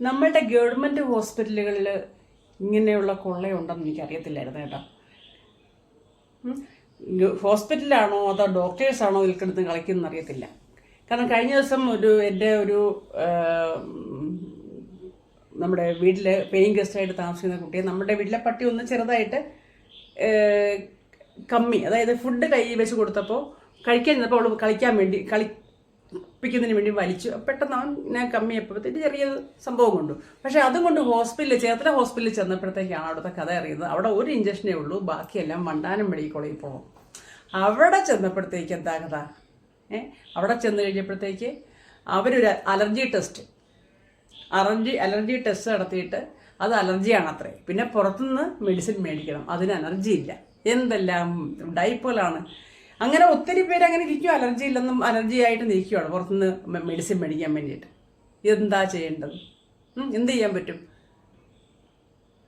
നമ്മളുടെ ഗവൺമെന്റ് ഹോസ്പിറ്റലുകളിൽ ഇങ്ങനെയുള്ള കൊള്ളയുണ്ടെന്ന് എനിക്കറിയത്തില്ലായിരുന്നു കേട്ടോ. ഹോസ്പിറ്റലാണോ അതോ ഡോക്ടേഴ്സാണോ ഇതിൽക്കിടന്ന് കളിക്കുന്നതെന്ന് അറിയത്തില്ല. കാരണം കഴിഞ്ഞ ദിവസം ഒരു എന്റെ ഒരു നമ്മുടെ വീട്ടിൽ പെയിൻ ഗസ്റ്റായിട്ട് താമസിക്കുന്ന കുട്ടിയെ നമ്മുടെ വീട്ടിലെ പട്ടി ഒന്ന് ചെറുതായിട്ട് കമ്മി അതായത് ഫുഡ് കൈ വെച്ച് കൊടുത്തപ്പോൾ കഴിക്കാൻ ചെന്നപ്പോൾ അവൾ കളിക്കാൻ വേണ്ടി കളിപ്പിക്കുന്നതിന് വേണ്ടി വലിച്ചു. പെട്ടെന്ന് അവൻ ഞാൻ കമ്മിയപ്പോഴത്തേക്ക് ചെറിയ സംഭവം കൊണ്ടു. പക്ഷേ അതും കൊണ്ട് ഹോസ്പിറ്റലിൽ ചേർത്തല ഹോസ്പിറ്റലിൽ ചെന്നപ്പോഴത്തേക്കാണ് അവിടുത്തെ കഥ അറിയുന്നത്. അവിടെ ഒരു ഇഞ്ചക്ഷനേ ഉള്ളൂ ബാക്കിയെല്ലാം മണ്ടാനം മെഡിക്കൽ കോളേജിൽ പോകണം അവിടെ ചെന്നപ്പോഴത്തേക്ക് എന്താ കഥ? ഏ? അവിടെ ചെന്ന് കഴിഞ്ഞപ്പോഴത്തേക്ക് അവരൊരു allergy test allergy allergy test നടത്തിയിട്ട് അത് അലർജിയാണ് അത്രേ പിന്നെ പുറത്തുനിന്ന് മെഡിസിൻ മേടിക്കണം. അതിന് അലർജി ഇല്ല എന്തെല്ലാം ഡൈപ്പോലാണ് അങ്ങനെ ഒത്തിരി പേര് അങ്ങനെ ഇരിക്കും. അലർജി ഇല്ലെന്നും അലർജി ആയിട്ട് നിൽക്കുകയാണ് പുറത്തുനിന്ന് മെഡിസിൻ മേടിക്കാൻ വേണ്ടിയിട്ട്. എന്താ ചെയ്യേണ്ടത്? എന്ത് ചെയ്യാൻ പറ്റും?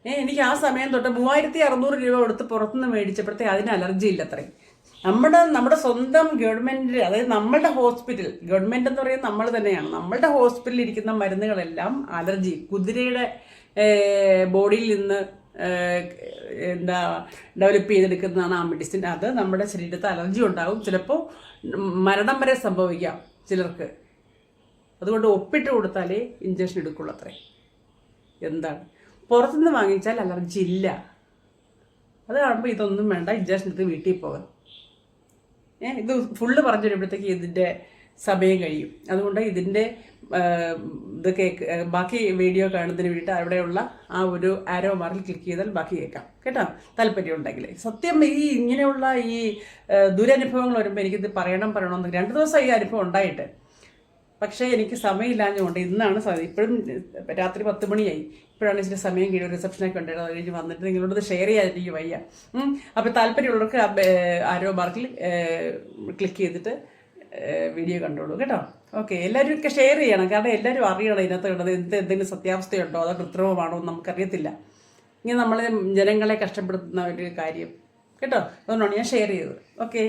ഏ എനിക്ക് ആ സമയം തൊട്ട് മൂവായിരത്തി അറുന്നൂറ് രൂപ കൊടുത്ത് പുറത്തുനിന്ന് മേടിച്ചപ്പോഴത്തെ അതിന് അലർജി ഇല്ല അത്രയും. നമ്മുടെ നമ്മുടെ സ്വന്തം ഗവൺമെന്റ് അതായത് നമ്മളുടെ ഹോസ്പിറ്റൽ ഗവൺമെന്റ് എന്ന് പറയുന്നത് നമ്മൾ തന്നെയാണ്. നമ്മളുടെ ഹോസ്പിറ്റലിൽ ഇരിക്കുന്ന മരുന്നുകളെല്ലാം അലർജി കുതിരയുടെ ബോഡിയിൽ നിന്ന് എന്താ ഡെവലപ്പ് ചെയ്തെടുക്കുന്നതാണ് ആ മെഡിസിൻ അത്. നമ്മുടെ ശരീരത്തിൽ അലർജി ഉണ്ടാകും ചിലപ്പോൾ മരണം വരെ സംഭവിക്കാം ചിലർക്ക്. അതുകൊണ്ട് ഒപ്പിട്ട് കൊടുത്താലേ ഇഞ്ചക്ഷൻ എടുക്കുള്ളൂ അത്രേ എന്താണ്? പുറത്തുനിന്ന് വാങ്ങിച്ചാൽ അലർജി ഇല്ല. അത് കാണുമ്പോൾ ഇതൊന്നും വേണ്ട. ഇഞ്ചക്ഷൻ എടുത്ത് വീട്ടിൽ പോകാം. ഏ ഇത് ഫുള്ള് പറഞ്ഞു വരുമ്പോഴത്തേക്ക് ഇതിന്റെ സമയം കഴിയും. അതുകൊണ്ട് ഇതിന്റെ ഇത് കേക്ക് ബാക്കി വീഡിയോ കാണുന്നതിന് വേണ്ടിയിട്ട് അവിടെയുള്ള ആ ഒരു ആരോ മാറിൽ ക്ലിക്ക് ചെയ്താൽ ബാക്കി കേൾക്കാം. കേട്ടോ? താല്പര്യം ഉണ്ടെങ്കിൽ സത്യം ഈ ഇങ്ങനെയുള്ള ഈ ദുരനുഭവങ്ങൾ വരുമ്പോൾ എനിക്കിത് പറയണം പറയണമെന്ന് രണ്ട് ദിവസം ഈ അനുഭവം ഉണ്ടായിട്ട്. പക്ഷേ എനിക്ക് സമയമില്ലാഞ്ഞുകൊണ്ട് ഇന്നാണ് ഇപ്പോഴും രാത്രി പത്ത് മണിയായി. ഇപ്പോഴാണ് ഇച്ചിരി സമയം കഴിഞ്ഞ റിസപ്ഷനൊക്കെ ഉണ്ടായിരുന്നു. അത് കഴിഞ്ഞ് വന്നിട്ട് നിങ്ങളോട് ഷെയർ ചെയ്യാതിരിക്കും വയ്യ. അപ്പോൾ താല്പര്യമുള്ളവർക്ക് ആരോ മാർക്കിൽ ക്ലിക്ക് ചെയ്തിട്ട് വീഡിയോ കണ്ടോളൂ കേട്ടോ? ഓക്കെ എല്ലാവരും ഒക്കെ ഷെയർ ചെയ്യണം. കാരണം എല്ലാവരും അറിയണം ഇതിനകത്ത് ഉള്ളത് എന്ത് എന്തെങ്കിലും സത്യാവസ്ഥയുണ്ടോ? അതോ കൃത്രിമമാണോ എന്ന് നമുക്കറിയത്തില്ല. ഇങ്ങനെ നമ്മൾ ജനങ്ങളെ കഷ്ടപ്പെടുത്തുന്ന ഒരു കാര്യം. കേട്ടോ? അതുകൊണ്ടാണ് ഞാൻ ഷെയർ ചെയ്തത്. ഓക്കെ